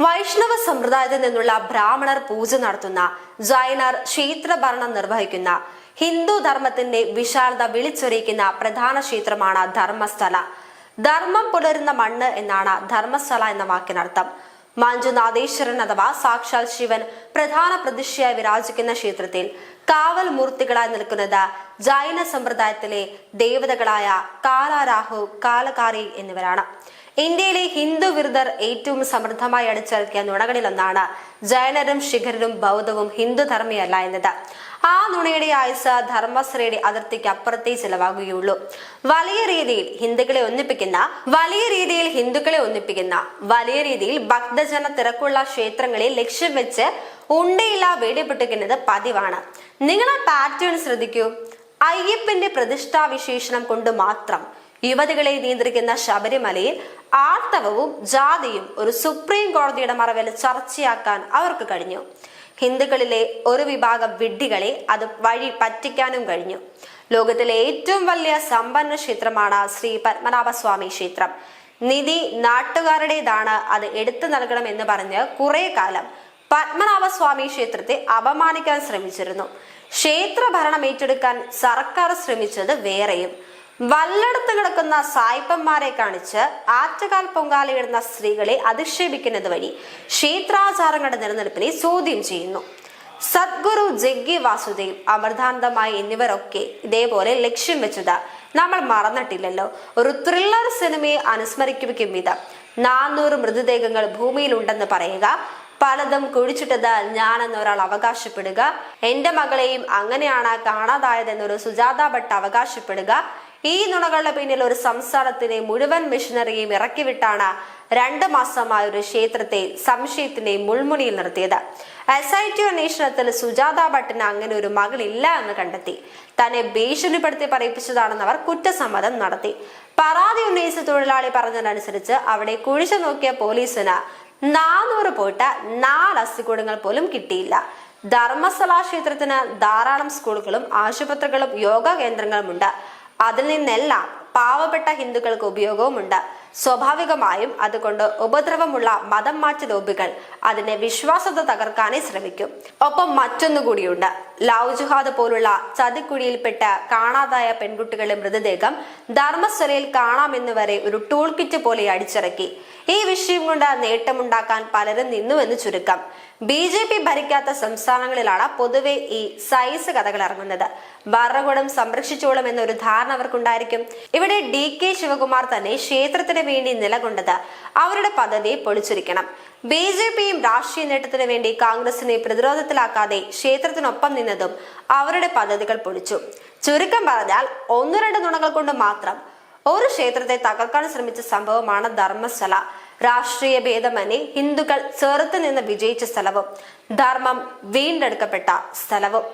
വൈഷ്ണവ സമ്പ്രദായത്തിൽ നിന്നുള്ള ബ്രാഹ്മണർ പൂജ നടത്തുന്ന ജൈനർ ക്ഷേത്രഭരണം നിർവഹിക്കുന്ന ഹിന്ദു ധർമ്മത്തിന്റെ വിശാലത വിളിച്ചൊറിയിക്കുന്ന പ്രധാന ക്ഷേത്രമാണ് ധർമ്മസ്ഥല. ധർമ്മം പുലരുന്ന മണ്ണ് എന്നാണ് ധർമ്മസ്ഥല എന്ന വാക്കിനർത്ഥം. മഞ്ജുനാഥേശ്വരൻ അഥവാ സാക്ഷാൽ ശിവൻ പ്രധാന പ്രതിഷ്ഠയായി വിരാജിക്കുന്ന ക്ഷേത്രത്തിൽ കാവൽ മൂർത്തികളായി നിൽക്കുന്നത് ജൈന സമ്പ്രദായത്തിലെ ദേവതകളായ കാലാരാഹു കാലകാരി എന്നിവരാണ്. ഇന്ത്യയിലെ ഹിന്ദു വിരുദ്ധർ ഏറ്റവും സമൃദ്ധമായി അടിച്ചിറക്കിയ നുണകളിലൊന്നാണ് ജൈനരും ശിഖരരും ബൗദ്ധവും ഹിന്ദു ധർമ്മയല്ല എന്നത്. ആ നുണയുടെ ആയുസ് ധർമ്മശ്രയുടെ അതിർത്തിക്ക് അപ്പുറത്തേ ചിലവാകുകയുള്ളൂ. വലിയ രീതിയിൽ ഹിന്ദുക്കളെ ഒന്നിപ്പിക്കുന്ന വലിയ രീതിയിൽ ഹിന്ദുക്കളെ ഒന്നിപ്പിക്കുന്ന വലിയ രീതിയിൽ ഭക്തജന തിരക്കുള്ള ക്ഷേത്രങ്ങളെ ലക്ഷ്യം വെച്ച് ഉണ്ടയില്ല വെടിപൊട്ടിക്കുന്നത് പതിവാണ്. നിങ്ങൾ ആ പാറ്റേൺ ശ്രദ്ധിക്കൂ. അയ്യപ്പന്റെ പ്രതിഷ്ഠാ വിശേഷണം കൊണ്ട് മാത്രം യുവതികളെ നിയന്ത്രിക്കുന്ന ശബരിമലയിൽ ആർത്തവവും ജാതിയും ഒരു സുപ്രീം കോടതിയുടെ മറവിൽ ചർച്ചയാക്കാൻ അവർക്ക് കഴിഞ്ഞു. ഹിന്ദുക്കളിലെ ഒരു വിഭാഗം വിഡ്ഢികളെ അത് വഴി പറ്റിക്കാനും കഴിഞ്ഞു. ലോകത്തിലെ ഏറ്റവും വലിയ സമ്പന്ന ക്ഷേത്രമാണ് ശ്രീ പത്മനാഭസ്വാമി ക്ഷേത്രം. നിധി നാട്ടുകാരുടേതാണ് അത് എടുത്തു നൽകണം എന്ന് പറഞ്ഞ് കുറെ കാലം പത്മനാഭസ്വാമി ക്ഷേത്രത്തെ അപമാനിക്കാൻ ശ്രമിച്ചിരുന്നു. ക്ഷേത്ര ഭരണം ഏറ്റെടുക്കാൻ സർക്കാർ ശ്രമിച്ചത് വേറെയും. വല്ലടത്ത് കിടക്കുന്ന സായിപ്പന്മാരെ കാണിച്ച് ആറ്റുകാൽ പൊങ്കാലയിടുന്ന സ്ത്രീകളെ അധിക്ഷേപിക്കുന്നത് വഴി ക്ഷേത്രാചാരങ്ങളുടെ നിലനിൽപ്പിനെ ചോദ്യം ചെയ്യുന്നു. സദ്ഗുരു ജഗ്ഗി വാസുദേവ് അമൃതാനന്ദമായി എന്നിവരൊക്കെ ഇതേപോലെ ലക്ഷ്യം വെച്ചത് നമ്മൾ മറന്നിട്ടില്ലല്ലോ. ഒരു ത്രില്ലർ സിനിമയെ അനുസ്മരിക്കും വിധം നാനൂറ് മൃതദേഹങ്ങൾ ഭൂമിയിലുണ്ടെന്ന് പറയുക പലതും കുഴിച്ചിട്ടത് ഞാനെന്ന് ഒരാൾ അവകാശപ്പെടുക എന്റെ മകളെയും അങ്ങനെയാണ് കാണാതായതെന്നൊരു സുജാത ഭട്ട് അവകാശപ്പെടുക ഈ നുണകളുടെ പിന്നിൽ ഒരു സംസ്ഥാനത്തിനെ മുഴുവൻ മിഷനറിയും ഇറക്കിവിട്ടാണ് രണ്ട് മാസമായ ഒരു ക്ഷേത്രത്തെ സംശയത്തിന്റെ മുൾമുനിയിൽ നിർത്തിയത്. എസ് ഐ ടി അന്വേഷണത്തിൽ സുജാത ഭട്ടിന് അങ്ങനെ ഒരു മകൾ ഇല്ല എന്ന് കണ്ടെത്തി. തന്നെ ഭീഷണിപ്പെടുത്തി പറയിപ്പിച്ചതാണെന്ന് അവർ കുറ്റസമ്മതം നടത്തി. പരാതി ഉന്നയിച്ച തൊഴിലാളി പറഞ്ഞതനുസരിച്ച് അവിടെ കുഴിച്ചു നോക്കിയ പോലീസിന് നാനൂറ് പോയിട്ട് നാല് അസ്ഥികൂടങ്ങൾ പോലും കിട്ടിയില്ല. ധർമ്മസ്ഥല ക്ഷേത്രത്തിന് ധാരാളം സ്കൂളുകളും ആശുപത്രികളും യോഗ കേന്ദ്രങ്ങളുമുണ്ട്. അതിൽ നിന്നെല്ലാം പാവപ്പെട്ട ഹിന്ദുക്കൾക്ക് ഉപയോഗവുമുണ്ട്. സ്വാഭാവികമായും അതുകൊണ്ട് ഉപദ്രവമുള്ള മതം മാറ്റ ലോബികൾ അതിനെ വിശ്വാസത തകർക്കാനേ ശ്രമിക്കും. ഒപ്പം മറ്റൊന്നു കൂടിയുണ്ട്. ലവ് ജുഹാദ് പോലുള്ള ചതിക്കുഴിയിൽപ്പെട്ട കാണാതായ പെൺകുട്ടികളുടെ മൃതദേഹം ധർമ്മസ്ഥലയിൽ കാണാമെന്ന് വരെ ഒരു ടൂൾ കിറ്റ് പോലെ അടിച്ചിറക്കി. ഈ വിഷയം കൊണ്ട് നേട്ടമുണ്ടാക്കാൻ പലരും നിന്നുവെന്ന് ചുരുക്കം. ബി ജെ പി ഭരിക്കാത്ത സംസ്ഥാനങ്ങളിലാണ് പൊതുവെ ഈ സൈസ് കഥകൾ ഇറങ്ങുന്നത്. ഭരണകൂടം സംരക്ഷിച്ചോളും എന്നൊരു ധാരണ അവർക്കുണ്ടായിരിക്കും. ഇവിടെ ഡി കെ ശിവകുമാർ തന്നെ ക്ഷേത്രത്തിന് വേണ്ടി നിലകൊണ്ടത്. അവരുടെ പദ്ധതി പൊളിച്ചിരിക്കണം. ബി ജെ പിയും രാഷ്ട്രീയ നേട്ടത്തിന് വേണ്ടി കോൺഗ്രസിനെ പ്രതിരോധത്തിലാക്കാതെ ക്ഷേത്രത്തിനൊപ്പം നിന്നതും അവരുടെ പദ്ധതികൾ പൊളിച്ചു. ചുരുക്കം പറഞ്ഞാൽ ഒന്നു രണ്ട് നുണകൾ കൊണ്ട് മാത്രം ഒരു ക്ഷേത്രത്തെ തകർക്കാൻ ശ്രമിച്ച സംഭവമാണ് ധർമ്മസ്ഥല രാഷ്ട്രീയ ഭേദമന്യേ ഹിന്ദുക്കൾ ചെറുത്ത് നിന്ന് വിജയിച്ച സ്ഥലവും ധർമ്മം വീണ്ടെടുക്കപ്പെട്ട സ്ഥലവും.